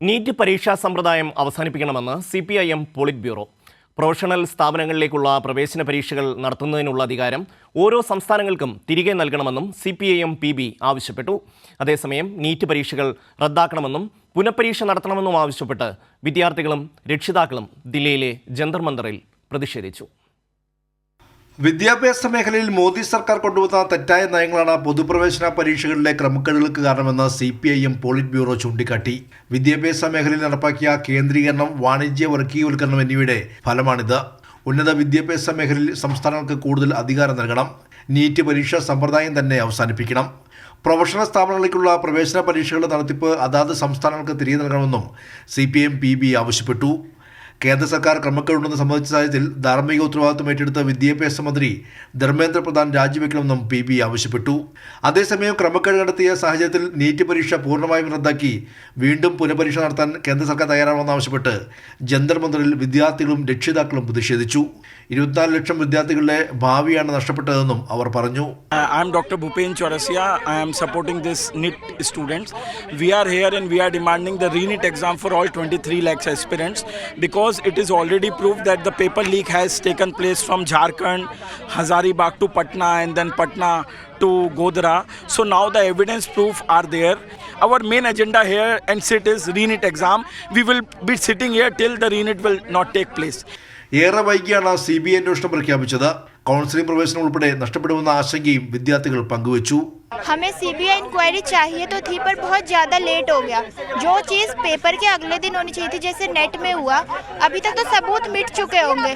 NEET പരീക്ഷാ സമ്പ്രദായം അവസാനിപ്പിക്കണമെന്ന് C P I M polit bureau professional സ്ഥാപനങ്ങളിലേക്കുള്ള പ്രവേശന പരീക്ഷകൾ നടത്തുന്നതിനുള്ള അധികാരം ഓരോ സംസ്ഥാനങ്ങൾക്കും തിരികെ നൽകണമെന്നും C P I M P B ആവശ്യപ്പെട്ടു. അതേസമയം നീറ്റ് പരീക്ഷകൾ റദ്ദാക്കണമെന്നും പുനഃപരീക്ഷ നടത്തണമെന്നും ആവശ്യപ്പെട്ട് വിദ്യാർത്ഥികളും രക്ഷിതാക്കളും ദില്ലിയിലെ ജന്തർ മന്ദറിൽ പ്രതിഷേധിച്ചു. വിദ്യാഭ്യാസ മേഖലയിൽ മോദി സർക്കാർ കൊണ്ടുവന്ന തെറ്റായ നയങ്ങളാണ് പൊതുപ്രവേശന പരീക്ഷകളിലെ ക്രമക്കേടുകൾക്ക് കാരണമെന്ന് C P I M polit bureau ചൂണ്ടിക്കാട്ടി. വിദ്യാഭ്യാസ മേഖലയിൽ നടപ്പാക്കിയ കേന്ദ്രീകരണം വാണിജ്യ വർഗീയവൽക്കരണം എന്നിവയുടെ ഫലമാണിത്. ഉന്നത വിദ്യാഭ്യാസ മേഖലയിൽ സംസ്ഥാനങ്ങൾക്ക് കൂടുതൽ അധികാരം നൽകണം. നീറ്റ് പരീക്ഷാ സമ്പ്രദായം തന്നെ അവസാനിപ്പിക്കണം. പ്രൊഫഷണൽ സ്ഥാപനങ്ങളിലേക്കുള്ള പ്രവേശന പരീക്ഷകളുടെ നടത്തിപ്പ് അതാത് സംസ്ഥാനങ്ങൾക്ക് തിരികെ നൽകണമെന്നും C P M P B ആവശ്യപ്പെട്ടു. കേന്ദ്ര സർക്കാർ ക്രമക്കേടുണ്ടെന്ന് സംബന്ധിച്ച സാഹചര്യത്തിൽ ധാർമ്മിക ഉത്തരവാദിത്വം ഏറ്റെടുത്ത വിദ്യാഭ്യാസ മന്ത്രി ധർമ്മേന്ദ്ര പ്രധാൻ രാജിവെക്കണമെന്നും പി ബി ആവശ്യപ്പെട്ടു അതേസമയം ക്രമക്കേട് നടത്തിയ സാഹചര്യത്തിൽ നീറ്റ് പരീക്ഷ പൂർണമായും റദ്ദാക്കി വീണ്ടും പുനഃപരീക്ഷ നടത്താൻ കേന്ദ്ര സർക്കാർ തയ്യാറാവണമെന്നാവശ്യപ്പെട്ട് ജന്തർ മന്ദറിൽ വിദ്യാർത്ഥികളും രക്ഷിതാക്കളും പ്രതിഷേധിച്ചു ഇരുപത്തിനാല് ലക്ഷം വിദ്യാർത്ഥികളുടെ ഭാവിയാണ് നഷ്ടപ്പെട്ടതെന്നും അവർ പറഞ്ഞു I M doctor Dr. Bhupen Chaurasia. I am supporting this NIT students. We are here and we are demanding the exam for exam for all 23 lakhs aspirants because it is already proved that the paper leak has taken place from Jharkhand, Hazaribagh to Patna and then Patna to Godhra. So now the evidence proof are there. Our main agenda here and sit is re-NIT exam. We will be sitting here till the re-NIT will not take place. ഏറെ വൈകിയാണ് C B I അന്വേഷണം പ്രഖ്യാപിച്ചത് counselling പ്രവേശനം ഉൾപ്പെടെ നഷ്ടപ്പെടുമെന്ന ആശങ്കയും വിദ്യാർത്ഥികൾ പങ്കുവച്ചു हमें सीबीआई इंक्वायरी चाहिए तो थी पर बहुत ज़्यादा लेट हो गया जो चीज़ पेपर के अगले दिन होनी चाहिए थी जैसे नेट में हुआ अभी तक तो सबूत मिट चुके होंगे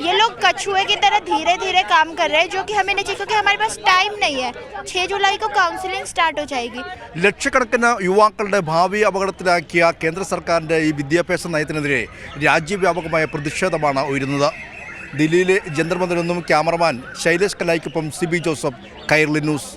ये लोग कछुए की तरह धीरे धीरे काम कर रहे हैं जो कि हमें नहीं चाहिए क्योंकि हमारे पास टाइम नहीं है छः जुलाई को काउंसलिंग स्टार्ट हो जाएगी ലക്ഷക്കണക്കിന് യുവാക്കളുടെ ഭാവി അപകടത്തിലാക്കിയ കേന്ദ്ര സർക്കാരിൻ്റെ ഈ വിദ്യാഭ്യാസ നയത്തിനെതിരെ രാജ്യവ്യാപകമായ പ്രതിഷേധമാണ് ഉയരുന്നത് ദില്ലിയിലെ ജന്തർ മന്ദിറിൽ നിന്നും ക്യാമറമാൻ ശൈലേഷ് കലായിക്കൊപ്പം സിബി ജോസഫ് കൈർലി ന്യൂസ്.